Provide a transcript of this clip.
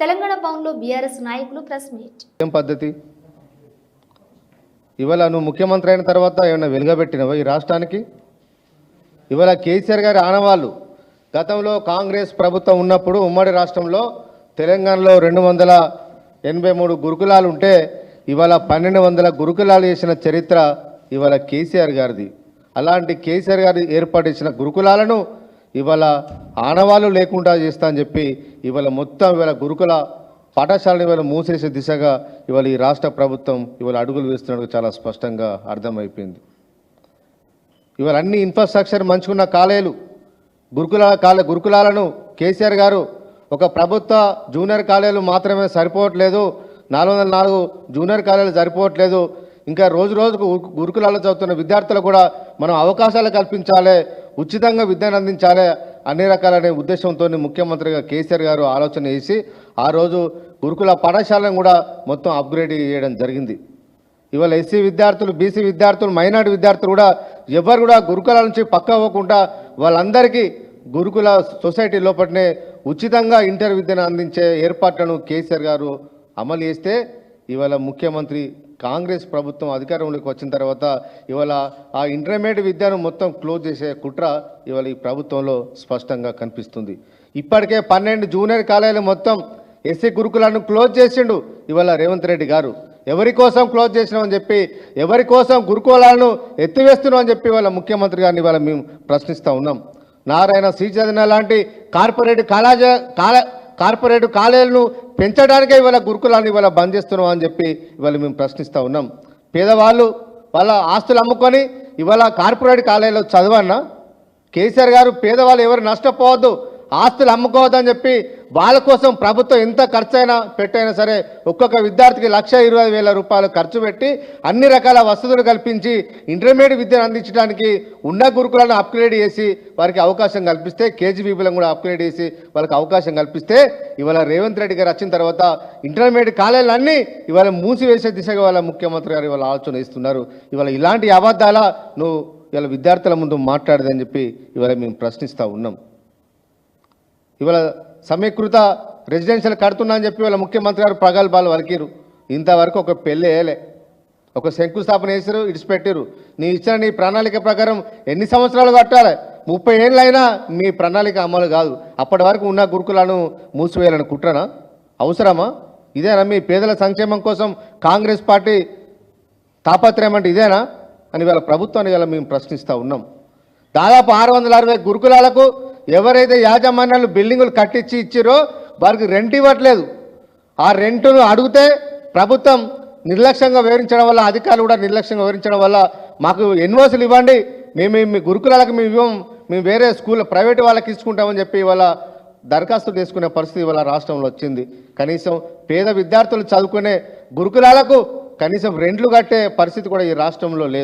తెలంగాణ భవన్లో బీఆర్ఎస్ నాయకులు press meet. ఏం పద్ధతి? ఇవాళ నువ్వు ముఖ్యమంత్రి అయిన తర్వాత ఏమైనా వెలుగబెట్టినవా ఈ రాష్ట్రానికి? ఇవాళ కేసీఆర్ గారి ఆనవాళ్ళు గతంలో కాంగ్రెస్ ప్రభుత్వం ఉన్నప్పుడు ఉమ్మడి రాష్ట్రంలో తెలంగాణలో రెండు వందల ఎనభై మూడు గురుకులాలు ఉంటే ఇవాళ పన్నెండు వందల గురుకులాలు చేసిన చరిత్ర ఇవాళ కేసీఆర్ గారిది. అలాంటి కేసీఆర్ గారు ఏర్పాటు చేసిన గురుకులాలను ఇవాళ ఆనవాళ్ళు లేకుండా చేస్తా అని చెప్పి ఇవాళ మొత్తం ఇవాళ గురుకుల పాఠశాలను ఇవాళ మూసేసే దిశగా ఇవాళ ఈ రాష్ట్ర ప్రభుత్వం ఇవాళ అడుగులు వేస్తున్నట్టు చాలా స్పష్టంగా అర్థమైపోయింది. ఇవాళ అన్ని ఇన్ఫ్రాస్ట్రక్చర్ మంచుకున్న కాలేజీలు గురుకుల కాలే గురుకులాలను కేసీఆర్ గారు ఒక ప్రభుత్వ జూనియర్ కాలేజీలు మాత్రమే సరిపోవట్లేదు నాలుగు వందల నాలుగు జూనియర్ కాలేజీలు సరిపోవట్లేదు ఇంకా రోజు రోజుకు గురు- గురుకులాల్లో చదువుతున్న విద్యార్థులకు కూడా మనం అవకాశాలు కల్పించాలి ఉచితంగా విద్యను అందించాలి అన్ని రకాలనే ఉద్దేశంతో ముఖ్యమంత్రిగా కేసీఆర్ గారు ఆలోచన చేసి ఆ రోజు గురుకుల పాఠశాలను కూడా మొత్తం అప్గ్రేడ్ చేయడం జరిగింది. ఇవాళ ఎస్సీ విద్యార్థులు బీసీ విద్యార్థులు మైనార్టీ విద్యార్థులు కూడా ఎవరు కూడా గురుకుల నుంచి పక్క అవ్వకుండా వాళ్ళందరికీ గురుకుల సొసైటీ లోపలనే ఉచితంగా ఇంటర్ విద్యను అందించే ఏర్పాట్లను కేసీఆర్ గారు అమలు చేస్తే ఇవాళ ముఖ్యమంత్రి కాంగ్రెస్ ప్రభుత్వం అధికారంలోకి వచ్చిన తర్వాత ఇవాళ ఆ ఇంటర్మీడియట్ విద్యను మొత్తం క్లోజ్ చేసే కుట్ర ఇవాళ ఈ ప్రభుత్వంలో స్పష్టంగా కనిపిస్తుంది. ఇప్పటికే పన్నెండు జూనియర్ కాలేజీలు మొత్తం ఎస్సీ గురుకులను క్లోజ్ చేసిండు ఇవాళ రేవంత్ రెడ్డి గారు. ఎవరి కోసం క్లోజ్ చేసినామని చెప్పి ఎవరి కోసం గురుకులాలను ఎత్తివేస్తున్నామని చెప్పి వాళ్ళ ముఖ్యమంత్రి గారిని ఇవాళ మేము ప్రశ్నిస్తూ ఉన్నాం. నారాయణ శ్రీచంద్ర లాంటి కార్పొరేట్ కాలేజ కాల కార్పొరేట్ కాలేజీలను పెంచడానికే ఇవాళ గురుకులాన్ని ఇవాళ బంద్ చేస్తున్నాం అని చెప్పి ఇవాళ మేము ప్రశ్నిస్తూ ఉన్నాం. పేదవాళ్ళు వాళ్ళ ఆస్తులు అమ్ముకొని ఇవాళ కార్పొరేట్ కాలేజీలో చదవన్నా కేసీఆర్ గారు పేదవాళ్ళు ఎవరు నష్టపోవద్దు ఆస్తులు అమ్ముకోవద్దని చెప్పి వాళ్ళ కోసం ప్రభుత్వం ఎంత ఖర్చు అయినా పెట్టైనా సరే ఒక్కొక్క విద్యార్థికి లక్ష ఇరవై వేల రూపాయలు ఖర్చు పెట్టి అన్ని రకాల వసతులు కల్పించి ఇంటర్మీడియట్ విద్యను అందించడానికి ఉన్న గురుకులను అప్గ్రేడ్ చేసి వారికి అవకాశం కల్పిస్తే కేజీబీబీలను కూడా అప్గ్రేడ్ చేసి వాళ్ళకి అవకాశం కల్పిస్తే ఇవాళ రేవంత్ రెడ్డి గారు వచ్చిన తర్వాత ఇంటర్మీడియట్ కాలేజీలన్నీ ఇవాళ మూసివేసే దిశగా వాళ్ళ ముఖ్యమంత్రి గారు ఇవాళ ఆలోచన ఇస్తున్నారు ఇవాళ ఇలాంటి అబద్ధాల నువ్వు ఇవాళ విద్యార్థుల ముందు మాట్లాడదని చెప్పి ఇవాళ మేము ప్రశ్నిస్తూ ఉన్నాం. ఇవాళ సమీకృత రెసిడెన్షియల్ కడుతున్నా అని చెప్పి వాళ్ళ ముఖ్యమంత్రి గారు ప్రగల్భాలు వలికిరు ఇంతవరకు ఒక పెళ్ళి వేయలే ఒక శంకుస్థాపన వేసారు ఇడిచిపెట్టారు నీ ఇచ్చిన నీ ప్రణాళిక ప్రకారం ఎన్ని సంవత్సరాలు కట్టాలి? ముప్పై ఏళ్ళైనా మీ ప్రణాళిక అమలు కాదు. అప్పటి వరకు ఉన్న గురుకులను మూసివేయాలని కుట్రనా? అవసరమా? ఇదేనా మీ పేదల సంక్షేమం కోసం కాంగ్రెస్ పార్టీ తాపత్రయం అంటే ఇదేనా? అని వాళ్ళ ప్రభుత్వాన్ని ఇలా మేము ప్రశ్నిస్తూ ఉన్నాం. దాదాపు ఆరు వందల అరవై గురుకులాలకు ఎవరైతే యాజమాన్యాలు బిల్డింగులు కట్టించి ఇచ్చారో వారికి రెంట్ ఇవ్వట్లేదు. ఆ రెంటును అడిగితే ప్రభుత్వం నిర్లక్ష్యంగా వివరించడం వల్ల అధికారులు కూడా నిర్లక్ష్యంగా వివరించడం వల్ల మాకు ఎన్ఓసీలు ఇవ్వండి. మేము మీ- మీ గురుకులాలకు మేము ఇవ్వం. మేము వేరే స్కూల్ ప్రైవేట్ వాళ్ళకి ఇచ్చుకుంటామని చెప్పి ఇవాళ దరఖాస్తు చేసుకునే పరిస్థితి ఇవాళ రాష్ట్రంలో వచ్చింది. కనీసం పేద విద్యార్థులు చదువుకునే గురుకులాలకు కనీసం రెంట్లు కట్టే పరిస్థితి కూడా ఈ రాష్ట్రంలో లేదు.